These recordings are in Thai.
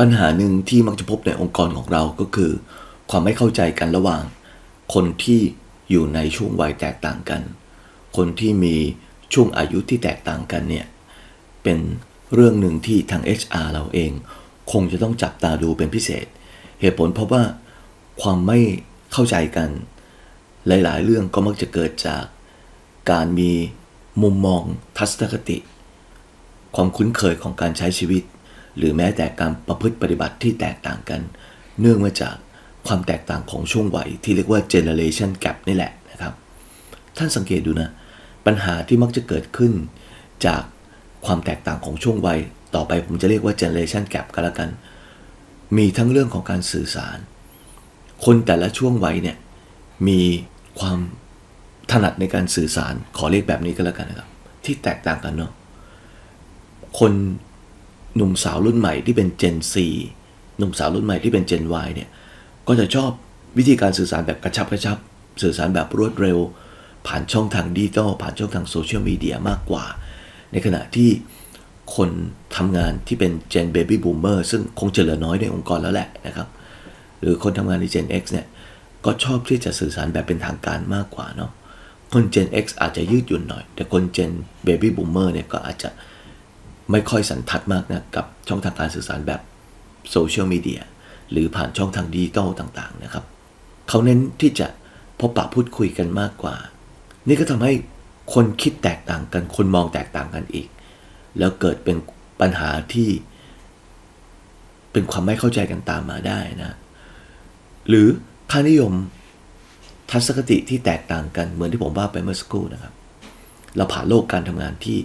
ปัญหาหนึ่งที่มักจะพบในองค์กรของเราก็คือ ความไม่เข้าใจกันระหว่าง คนที่อยู่ในช่วงวัยแตกต่างกัน คนที่มีช่วงอายุที่แตกต่างกันเนี่ย เป็นเรื่องหนึ่งที่ทาง HR เราเอง คงจะต้องจับตาดูเป็นพิเศษ เหตุผลเพราะว่าความไม่เข้าใจกัน หลาย ๆ เรื่องก็มักจะเกิดจากการมีมุมมองทัศนคติ ความคุ้นเคยของการใช้ชีวิต หรือแม้แต่การประพฤติปฏิบัติที่แตกต่างกัน เนื่องมาจากความแตกต่างของช่วงวัยที่เรียกว่า generation gap นี่แหละนะครับ ท่านสังเกตดูนะ ปัญหาที่มักจะเกิดขึ้น จากความแตกต่างของช่วงวัย ต่อไปผมจะเรียกว่า generation gap ก็แล้วกัน มีทั้งเรื่องของการสื่อสาร คนแต่ละช่วงวัยเนี่ยมีความถนัดในการสื่อสารขอเรียกแบบนี้ก็แล้วกันนะครับ ที่แตกต่างกันเนาะคน หนุ่มสาวรุ่นใหม่ที่เป็น Gen C หนุ่มสาวรุ่นใหม่ที่เป็น Gen Y เนี่ยก็จะชอบวิธีการสื่อสารแบบกระชับกระชับ สื่อสารแบบรวดเร็ว ผ่านช่องทางดิจิตอลผ่านช่องทางโซเชียลมีเดียมากกว่า ในขณะที่คนทำงานที่เป็น Gen Baby Boomer ซึ่งคงจะเหลือน้อยในองค์กรแล้วแหละนะครับ หรือคนทำงานใน Gen X เนี่ยก็ชอบที่จะสื่อสารแบบเป็นทางการมากกว่าเนาะคน Gen X อาจจะยืดหยุ่นหน่อย แต่คน Gen Baby Boomer เนี่ยก็อาจจะ ไม่ค่อยสันทัดมากนะกับช่องทางการสื่อสารแบบโซเชียลมีเดียหรือผ่านช่องทางดิจิตอลต่างๆนะครับ เขาเน้นที่จะพบปะพูดคุยกันมากกว่า นี่ก็ทำให้คนคิดแตกต่างกัน คนมองแตกต่างกันอีก แล้วเกิดเป็นปัญหาที่ เป็นความไม่เข้าใจกันตามมาได้นะ หรือค่านิยมทัศนคติที่แตกต่างกันเหมือนที่ผมว่าไปเมื่อสักครู่นะครับ เราผ่านโลกการทำงานที่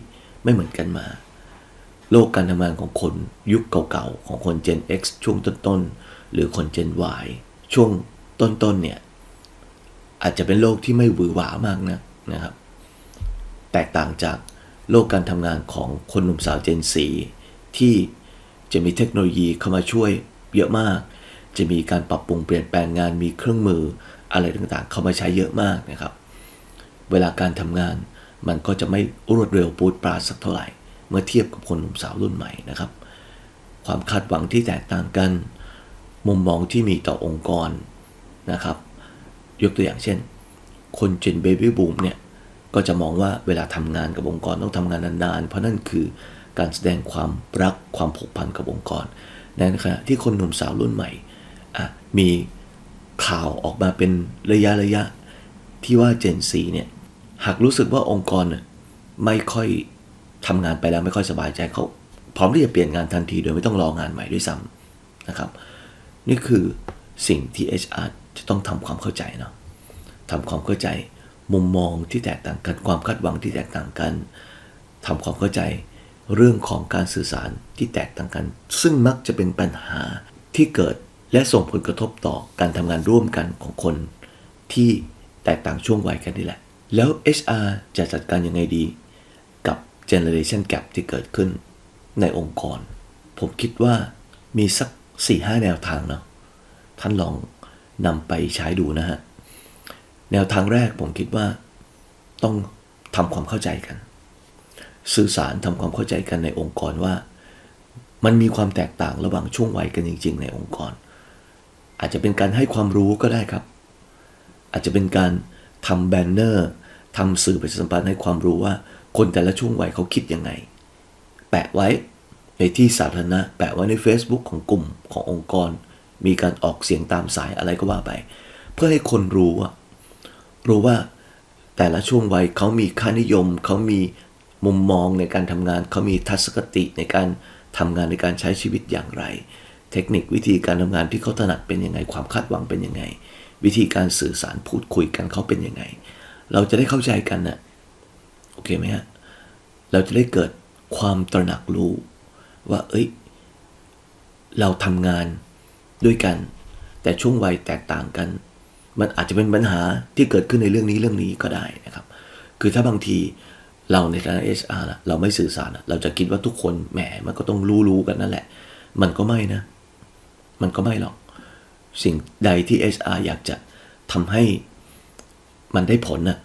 ไม่เหมือนกันมา โลกการทำงานของคนยุคเก่าๆ ของคน Gen X ช่วงต้นๆ หรือคน Gen Y ช่วงต้นๆ เนี่ย อาจจะเป็นโลกที่ไม่หวือหวามากนะนะครับ แตกต่างจากโลกการทำงานของคนหนุ่มสาว Gen 4 ที่จะมีเทคโนโลยีเข้ามาช่วยเยอะมาก จะมีการปรับปรุงเปลี่ยนแปลงงานมีเครื่องมืออะไรต่างๆ เข้ามาใช้เยอะมากนะครับ เวลาการทำงานมันก็จะไม่รวดเร็วปูดปราดสักเท่าไหร่ เมื่อเทียบกับคนหนุ่มสาวรุ่นใหม่นะครับ ความคาดหวังที่แตกต่างกัน มุมมองที่มีต่อองค์กรนะครับ ยกตัวอย่างเช่น คนเจนเบบี้บูมเนี่ยก็จะมองว่าเวลาทำงานกับองค์กรต้องทำงานนานๆ เพราะนั่นคือการแสดงความรักความผูกพันกับองค์กรในขณะที่คนหนุ่มสาวรุ่นใหม่อะมีข่าวออกมาเป็นระยะระยะที่ว่า Gen Z เนี่ยหากรู้สึกว่าองค์กรไม่ค่อย ทำงานไปแล้วไม่ค่อยสบายใจเขาพร้อมที่จะเปลี่ยนงานทันทีโดยไม่ต้องรองานใหม่ด้วยซ้ำนะครับ นี่คือสิ่งที่ HR จะต้องทำความเข้าใจเนาะทำความเข้าใจมุมมองที่แตกต่างกันความคาดหวังที่แตกต่างกันทำความเข้าใจเรื่องของการสื่อสารที่แตกต่างกัน ซึ่งมักจะเป็นปัญหาที่เกิดและส่งผลกระทบต่อการทำงานร่วมกันของคนที่แตกต่างช่วงวัยกันนี่แหละ แล้ว HR จะจัดการยังไงดี generation gap ที่เกิดขึ้นในองค์กร ผมคิดว่ามีสัก 4-5 แนวทางเนาะท่านลองนำไปใช้ดูนะฮะ แนวทางแรกผมคิดว่าต้องทำความเข้าใจกัน สื่อสารทำความเข้าใจกันในองค์กรว่า มันมีความแตกต่างระหว่างช่วงวัยกันจริง ๆ ในองค์กร อาจจะเป็นการให้ความรู้ก็ได้ครับ อาจจะเป็นการทำแบนเนอร์ทำสื่อประชาสัมพันธ์ให้ความรู้ว่า คนแต่ละช่วงวัยเขาคิดยังไง แปะไว้ในที่สาธารณะ แปะไว้ใน Facebook ของกลุ่มขององค์กร มีการออกเสียงตามสายอะไรก็ว่าไป เพื่อให้คนรู้ว่ารู้ว่าแต่ละช่วงวัยเขามีค่านิยม เขามีมุมมองในการทำงาน เขามีทัศนคติในการทำงานในการใช้ชีวิตอย่างไร เทคนิควิธีการทำงานที่เขาถนัดเป็นยังไง ความคาดหวังเป็นยังไง วิธีการสื่อสารพูดคุยกันเขาเป็นยังไง เราจะได้เข้าใจกันนะ่ะ โอเคไหมฮะเราจะได้เกิดความตระหนักรู้ว่า เอ้ย เราทำงานด้วยกัน แต่ช่วงวัยแตกต่างกัน มันอาจจะเป็นปัญหาที่เกิดขึ้นในเรื่องนี้เรื่องนี้ก็ได้นะครับ คือถ้าบางทีเราในฐานะ HR นะเราไม่สื่อสารนะเราจะคิดว่าทุกคนแหมมันก็ต้องรู้รู้กันนั่นแหละ มันก็ไม่นะ มันก็ไม่หรอก สิ่งใดที่ HR อยากจะทำให้มันได้ผลนะ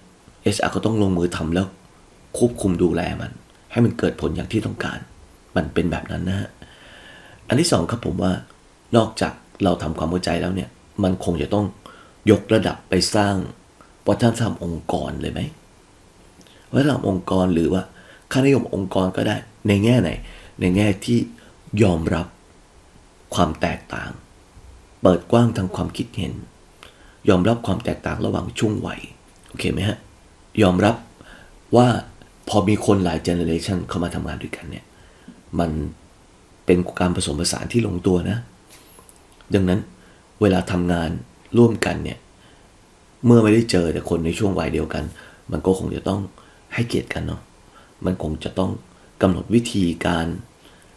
HR ก็ต้องลงมือทำแล้ว ควบคุมดูแลมัน ให้มันเกิดผลอย่างที่ต้องการ มันเป็นแบบนั้นนะฮะอันที่สองครับผมว่านอกจากเราทำความเข้าใจแล้วเนี่ย มันคงจะต้องยกระดับไปสร้างวัฒนธรรมองค์กรเลยไหมวัฒนธรรมองค์กรหรือว่าค่านิยมองค์กรก็ได้ ในแง่ไหน ในแง่ที่ยอมรับความแตกต่าง เปิดกว้างทางความคิดเห็น ยอมรับความแตกต่างระหว่างช่วงวัยโอเคไหมฮะยอมรับว่า พอมีคนหลายเจเนอเรชันเข้ามาทำงานด้วยกันเนี่ย มันเป็นการผสมผสานที่ลงตัวนะ ดังนั้นเวลาทำงานร่วมกันเนี่ย เมื่อไม่ได้เจอแต่คนในช่วงวัยเดียวกัน มันก็คงจะต้องให้เกียรติกันเนาะ มันคงจะต้องกำหนดวิธีการ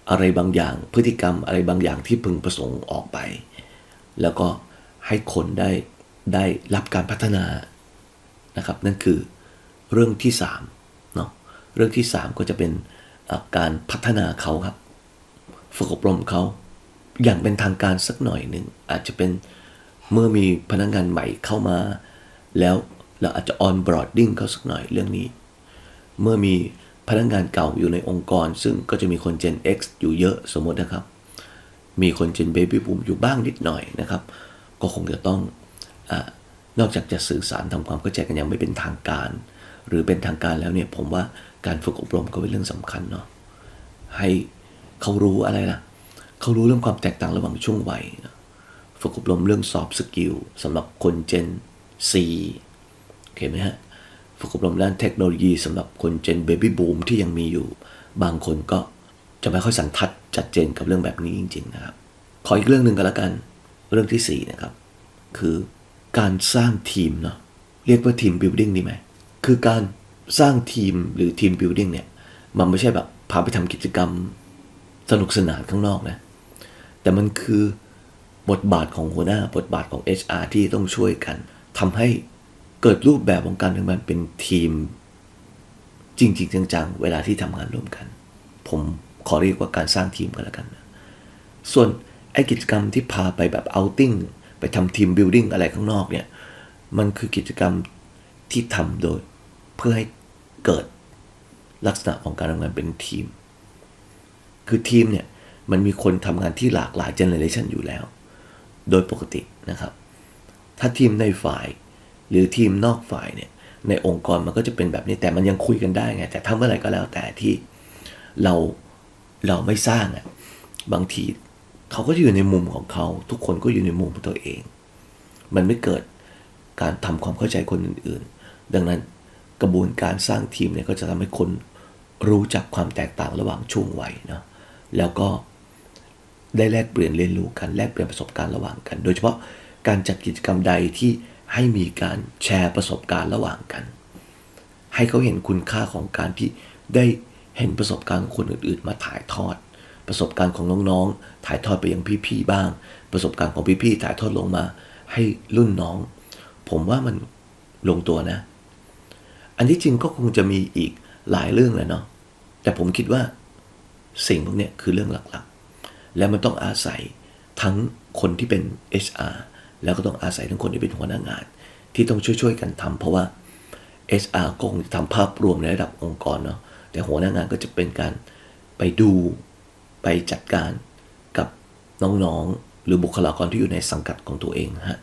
อะไรบางอย่าง พฤติกรรมอะไรบางอย่างที่พึงประสงค์ออกไป แล้วก็ให้คนได้ได้รับการพัฒนานะครับ นั่นคือเรื่องที่สาม เรื่องที่สามก็จะเป็นการพัฒนาเขาครับ ฝึกอบรมเขาอย่างเป็นทางการสักหน่อยหนึ่งอาจจะเป็นเมื่อมีพนักงานใหม่เข้ามา แล้วเราอาจจะออนบรอดดิ้งเขาสักหน่อยเรื่องนี้ เมื่อมีพนักงานเก่าอยู่ในองค์กร ซึ่งก็จะมีคน Gen X อยู่เยอะสมมตินะครับ มีคน Gen Baby Boom อยู่บ้างนิดหน่อยนะครับ ก็คงจะต้องอนอกจากจะสื่อสารทำความเข้าใจกันอย่างไม่เป็นทางการ หรือเป็นทางการแล้วเนี่ยผมว่าการฝึกอบรมก็เป็นเรื่องสำคัญเนาะให้เขารู้อะไรล่ะเขารู้เรื่องความแตกต่างระหว่างช่วงวัยนะฝึกอบรมเรื่อง soft skill สำหรับคน Gen C โอเคไหมฮะฝึกอบรมด้านเทคโนโลยีสำหรับคน Gen Baby Boom ที่ยังมีอยู่ บางคนก็จะไม่ค่อยสันทัดจัดเจนกับเรื่องแบบนี้จริง ๆ นะครับ ขออีกเรื่องหนึ่งก็แล้วกันเรื่องที่ 4 นะครับ คือการสร้างทีมเนาะเรียกว่าทีม building ดีไหม คือการสร้างทีมหรือทีม building เนี่ย มันไม่ใช่แบบพาไปทำกิจกรรมสนุกสนานข้างนอกนะ แต่มันคือบทบาทของหัวหน้าบทบาทของ HR ที่ต้องช่วยกันทำให้เกิดรูปแบบของการทำงานเป็นทีม จริง ๆ จังๆ เวลาที่ทำงานร่วมกัน ผมขอเรียกว่าการสร้างทีมกันแล้วกันนะส่วนไอ้กิจกรรมที่พาไปแบบเอาติ้งไปทำทีมบิ l ดิ้งอะไรข้างนอกเนี่ย มันคือกิจกรรมที่ทำโดย เพื่อให้เกิดลักษณะของการทำงานเป็นทีม คือทีมเนี่ยมันมีคนทำงานที่หลากหลายเจเนอเรชันอยู่แล้ว โดยปกตินะครับ ถ้าทีมในฝ่ายหรือทีมนอกฝ่ายเนี่ยในองค์กรมันก็จะเป็นแบบนี้แต่มันยังคุยกันได้ไงแต่ถ้าเมื่อไหร่ก็แล้วแต่ที่เราเราไม่สร้างอะ่ะบางทีเขาก็จะอยู่ในมุมของเขา ทุกคนก็อยู่ในมุมของตัวเอง มันไม่เกิดการทำความเข้าใจคนอื่น ๆ ดังนั้น กระบวนการสร้างทีมเนี่ยก็จะทำให้คนรู้จักความแตกต่างระหว่างช่วงวัยเนาะแล้วก็ได้แลกเปลี่ยนเรียนรู้กันแลกเปลี่ยนประสบการณ์ระหว่างกัน โดยเฉพาะการจัดกิจกรรมใดที่ให้มีการแชร์ประสบการณ์ระหว่างกัน ให้เขาเห็นคุณค่าของการที่ได้เห็นประสบการณ์ของคนอื่นๆ มาถ่ายทอด ประสบการณ์ของน้องๆ ถ่ายทอดไปยังพี่ๆบ้าง ประสบการณ์ของพี่ๆถ่ายทอดลงมา ให้รุ่นน้อง ผมว่ามันลงตัวนะ อันที่จริงก็คงจะมีอีกหลายเรื่องแหละเนาะแต่ผมคิดว่าสิ่งพวกนี้คือเรื่องหลักๆ และมันต้องอาศัยทั้งคนที่เป็น HR แล้วก็ต้องอาศัยทั้งคนที่เป็นหัวหน้างาน ที่ต้องช่วยๆกันทำเพราะว่า HR ก็คงจะทำภาพรวมในระดับองค์กรเนาะแต่หัวหน้างานก็จะเป็นการไปดูไปจัดการกับน้องๆ หรือบุคลากรที่อยู่ในสังกัดของตัวเองฮะ